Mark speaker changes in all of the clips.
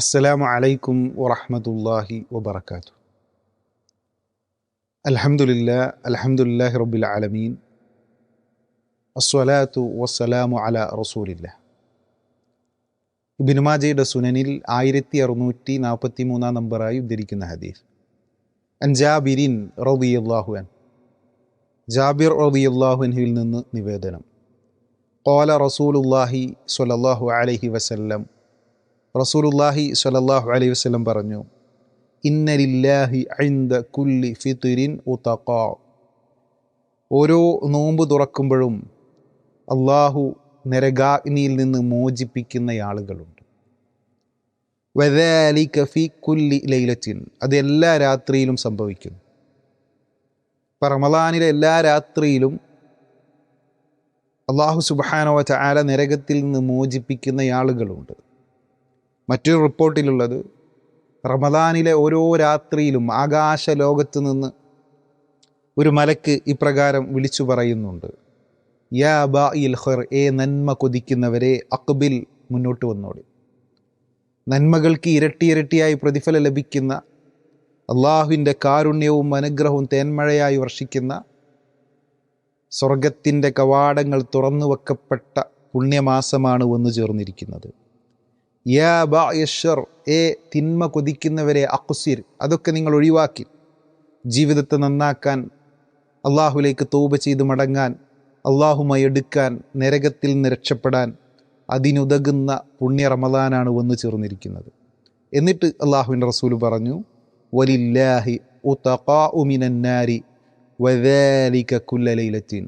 Speaker 1: അസ്സലാമു അലൈക്കും വറഹമത്തല്ലാഹി വബർക്കാത്തു അലഹമുല്ല അലഹമുല്ലാഹി റബ്ബിൽ ആലമീൻ. അസ്വലാത്തു വസ്സലാമു അല റസൂലില്ല. ബിനുമാജയുടെ സുനനിൽ ആയിരത്തി അറുന്നൂറ്റി നാൽപ്പത്തി മൂന്നാം നമ്പറായി ഉദ്ധരിക്കുന്ന ഹദീസ്. അൻ ജാബിരിൻ റബിയല്ലാഹു അൻ ജാബിർ റബിയല്ലാഹുൻഹുവിൽ നിന്ന് നിവേദനം. കോല റസൂലുല്ലാഹി സ്വലല്ലാഹു അലഹി വസല്ലം റസൂലുല്ലാഹി സ്വലല്ലാഹു അലൈഹി വസ്ലം പറഞ്ഞു ഇന്നലില്ലാഹി ഐന്ദ കുല്ലി ഫിത്തുരിൻ ഉതഖാ. ഓരോ നോമ്പ് തുറക്കുമ്പോഴും അള്ളാഹു നരകാഗ്നിയിൽ നിന്ന് മോചിപ്പിക്കുന്ന ആളുകളുണ്ട്. വദാലിക കഫി കുല്ലി ലൈലത്തിൻ അത് എല്ലാ രാത്രിയിലും സംഭവിക്കുന്നു ഇപ്പം റമദാനിലെ എല്ലാ രാത്രിയിലും അള്ളാഹു സുബാനോ ചാല നരകത്തിൽ നിന്ന് മോചിപ്പിക്കുന്ന ആളുകളുണ്ട്. മറ്റൊരു റിപ്പോർട്ടിലുള്ളത് റമദാനിലെ ഓരോ രാത്രിയിലും ആകാശ ലോകത്ത് നിന്ന് ഒരു മലക്ക് ഇപ്രകാരം വിളിച്ചു പറയുന്നുണ്ട്. യാ ബാ ഇൽ ഹർ ഏ നന്മ കൊതിക്കുന്നവരെ അക്ബിൽ മുന്നോട്ട് വന്നോടി നന്മകൾക്ക് ഇരട്ടി ഇരട്ടിയായി പ്രതിഫലം ലഭിക്കുന്ന അള്ളാഹുവിന്റെ കാരുണ്യവും അനുഗ്രഹവും തേന്മഴയായി വർഷിക്കുന്ന സ്വർഗത്തിന്റെ കവാടങ്ങൾ തുറന്നു വെക്കപ്പെട്ട പുണ്യമാസമാണ് വന്നു ചേർന്നിരിക്കുന്നത് യാ ബാ യഷർ ഏ തിന്മ കൊതിക്കുന്നവരെ അക്കുസിർ അതൊക്കെ നിങ്ങൾ ഒഴിവാക്കി. ജീവിതത്തെ നന്നാക്കാൻ അള്ളാഹുലേക്ക് തോപ ചെയ്ത് മടങ്ങാൻ അള്ളാഹുമായി എടുക്കാൻ നരകത്തിൽ നിന്ന് രക്ഷപ്പെടാൻ അതിനുതകുന്ന പുണ്യ റമദാനാണ് വന്നു ചേർന്നിരിക്കുന്നത്. എന്നിട്ട് അള്ളാഹുവിന്റെ റസൂൽ പറഞ്ഞു വലില്ലാഹി ഉമിനന്നാരി വദാലിക കുല്ലലൈലത്തിൻ.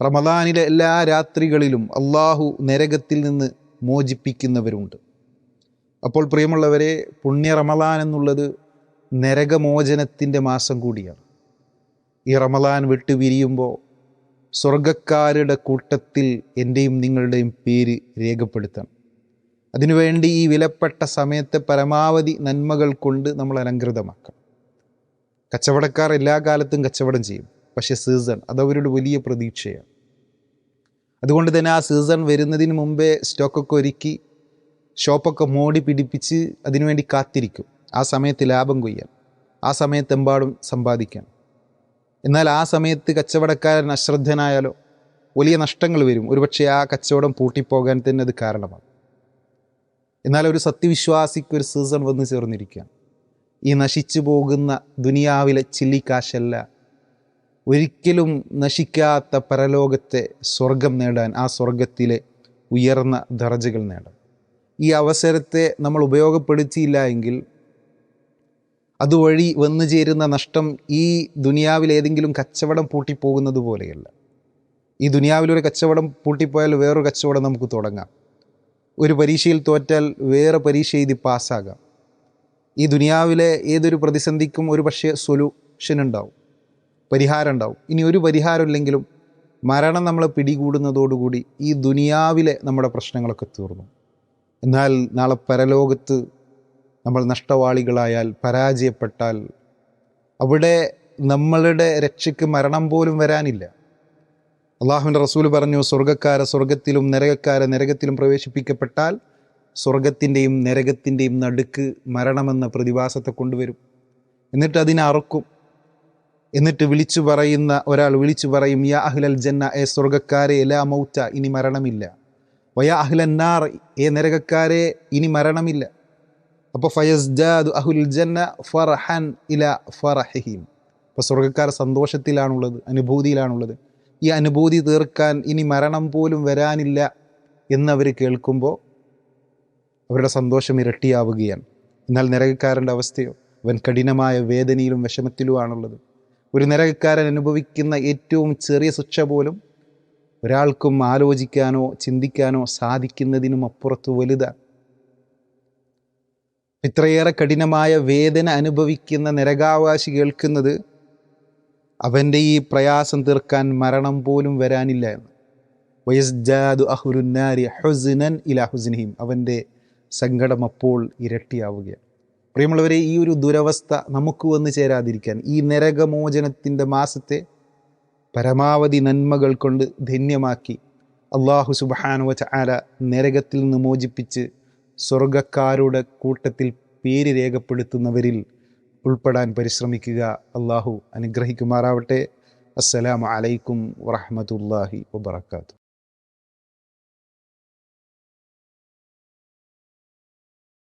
Speaker 1: റമദാനിലെ എല്ലാ രാത്രികളിലും അള്ളാഹു നരകത്തിൽ നിന്ന് മോചിപ്പിക്കുന്നവരുണ്ട്. അപ്പോൾ പ്രിയമുള്ളവരെ പുണ്യ റമലാൻ എന്നുള്ളത് നരകമോചനത്തിന്റെ മാസം കൂടിയാണ്. ഈ റമലാൻ വിട്ട് വിരിയുമ്പോൾ സ്വർഗക്കാരുടെ കൂട്ടത്തിൽ എന്റെയും നിങ്ങളുടെയും പേര് രേഖപ്പെടുത്തണം. അതിനുവേണ്ടി ഈ വിലപ്പെട്ട സമയത്തെ പരമാവധി നന്മകൾ കൊണ്ട് നമ്മൾ അലങ്കൃതമാക്കണം കച്ചവടക്കാർ എല്ലാ കാലത്തും കച്ചവടം ചെയ്യും. പക്ഷേ സീസൺ അതവരുടെ വലിയ പ്രതീക്ഷയാണ്. അതുകൊണ്ട് തന്നെ ആ സീസൺ വരുന്നതിന് മുമ്പേ സ്റ്റോക്കൊക്കെ ഒരുക്കി ഷോപ്പൊക്കെ മോടി പിടിപ്പിച്ച് അതിനുവേണ്ടി കാത്തിരിക്കും. ആ സമയത്ത് ലാഭം കൊയ്യാൻ. ആ സമയത്ത് എമ്പാടും സമ്പാദിക്കാൻ. എന്നാൽ ആ സമയത്ത് കച്ചവടക്കാരൻ അശ്രദ്ധനായാലോ വലിയ നഷ്ടങ്ങൾ വരും. ഒരുപക്ഷെ ആ കച്ചവടം പൂട്ടിപ്പോകാൻ തന്നെ അത് കാരണമാണ് എന്നാൽ ഒരു സത്യവിശ്വാസിക്ക് ഒരു സീസൺ വന്നു ചേർന്നിരിക്കുകയാണ്. ഈ നശിച്ചു പോകുന്ന ദുനിയാവിലെ ചില്ലിക്കാശല്ല ഒരിക്കലും നശിക്കാത്ത പരലോകത്തെ സ്വർഗം നേടാൻ ആ സ്വർഗത്തിലെ ഉയർന്ന ദർജകൾ നേടാൻ. ഈ അവസരത്തെ നമ്മൾ ഉപയോഗപ്പെടുത്തിയില്ല എങ്കിൽ അതുവഴി വന്നു ചേരുന്ന നഷ്ടം ഈ ദുനിയാവിൽ ഏതെങ്കിലും കച്ചവടം പൂട്ടിപ്പോകുന്നത് പോലെയല്ല. ഈ ദുനിയാവിലൊരു കച്ചവടം പൂട്ടിപ്പോയാൽ വേറൊരു കച്ചവടം നമുക്ക് തുടങ്ങാം. ഒരു പരീക്ഷയിൽ തോറ്റാൽ വേറെ പരീക്ഷ എഴുതി പാസ്സാകാം. ഈ ദുനിയാവിലെ ഏതൊരു പ്രതിസന്ധിക്കും ഒരു പക്ഷേ സൊല്യൂഷൻ ഉണ്ടാവും. പരിഹാരം ഉണ്ടാവും ഇനി ഒരു പരിഹാരമില്ലെങ്കിലും മരണം നമ്മളെ പിടികൂടുന്നതോടുകൂടി ഈ ദുനിയാവിലെ നമ്മുടെ പ്രശ്നങ്ങളൊക്കെ തീർന്നു. എന്നാൽ നാളെ പരലോകത്ത് നമ്മൾ നഷ്ടവാളികളായാൽ പരാജയപ്പെട്ടാൽ അവിടെ നമ്മളുടെ രക്ഷയ്ക്ക് മരണം പോലും വരാനില്ല. അള്ളാഹുവിന്റെ റസൂൽ പറഞ്ഞു സ്വർഗക്കാരെ സ്വർഗത്തിലും നരകക്കാരെ നരകത്തിലും പ്രവേശിപ്പിക്കപ്പെട്ടാൽ സ്വർഗത്തിന്റെയും നരകത്തിന്റെയും നടുക്ക് മരണമെന്ന പ്രതിഭാസത്തെ കൊണ്ടുവരും. എന്നിട്ട് അതിനെ അറുക്കും. എന്നിട്ട് വിളിച്ചു പറയുന്ന ഒരാൾ വിളിച്ചു പറയും യാ അഹ്ലൽ ജന്ന എ സ്വർഗക്കാരെ എലാ മൗറ്റ ഇനി മരണമില്ല. വയാ അഹ്ലന്നാർ എ നരകക്കാരെ ഇനി മരണമില്ല. അപ്പോൾ ഫയസ്ജാദു അഹുൽ ജന്ന ഫർഹൻ ഇല ഫറഹിം അപ്പോൾ സ്വർഗക്കാർ സന്തോഷത്തിലാണുള്ളത് അനുഭൂതിയിലാണുള്ളത്. ഈ അനുഭൂതി തീർക്കാൻ ഇനി മരണം പോലും വരാനില്ല എന്നവർ കേൾക്കുമ്പോൾ അവരുടെ സന്തോഷം ഇരട്ടിയാവുകയാണ്. എന്നാൽ നരകക്കാരന്റെ അവസ്ഥയോ അവൻ കഠിനമായ വേദനയിലും വിഷമത്തിലുമാണുള്ളത്. ഒരു നരകക്കാരൻ അനുഭവിക്കുന്ന ഏറ്റവും ചെറിയ ശിക്ഷ പോലും ഒരാൾക്കും ആലോചിക്കാനോ ചിന്തിക്കാനോ സാധിക്കുന്നതിനും അപ്പുറത്ത് വലുതാണ്. ഇത്രയേറെ കഠിനമായ വേദന അനുഭവിക്കുന്ന നരകാവകാശി കേൾക്കുന്നത് അവന്റെ ഈ പ്രയാസം തീർക്കാൻ മരണം പോലും വരാനില്ല എന്ന്. വയസ്ജാദു അഹുരുനാരി ഹുസിനൻ ഇല ഹുസിനിയും അവന്റെ സങ്കടം അപ്പോൾ ഇരട്ടിയാവുകയാണ്. പ്രിയമുള്ളവരെ ഈ ഒരു ദുരവസ്ഥ നമുക്ക് വന്നു ചേരാതിരിക്കാൻ ഈ നരകമോചനത്തിന്റെ മാസത്തെ പരമാവധി നന്മകൾ കൊണ്ട് ധന്യമാക്കി അള്ളാഹു സുബാനുവച്ച ആല നരകത്തിൽ നിന്ന് മോചിപ്പിച്ച് സ്വർഗക്കാരുടെ കൂട്ടത്തിൽ പേര് രേഖപ്പെടുത്തുന്നവരിൽ ഉൾപ്പെടാൻ പരിശ്രമിക്കുക. അള്ളാഹു അനുഗ്രഹിക്കുമാറാവട്ടെ. അസ്സലാമു അലൈക്കും വറഹ്മത്തുള്ളാഹി വബറകാതുഹു.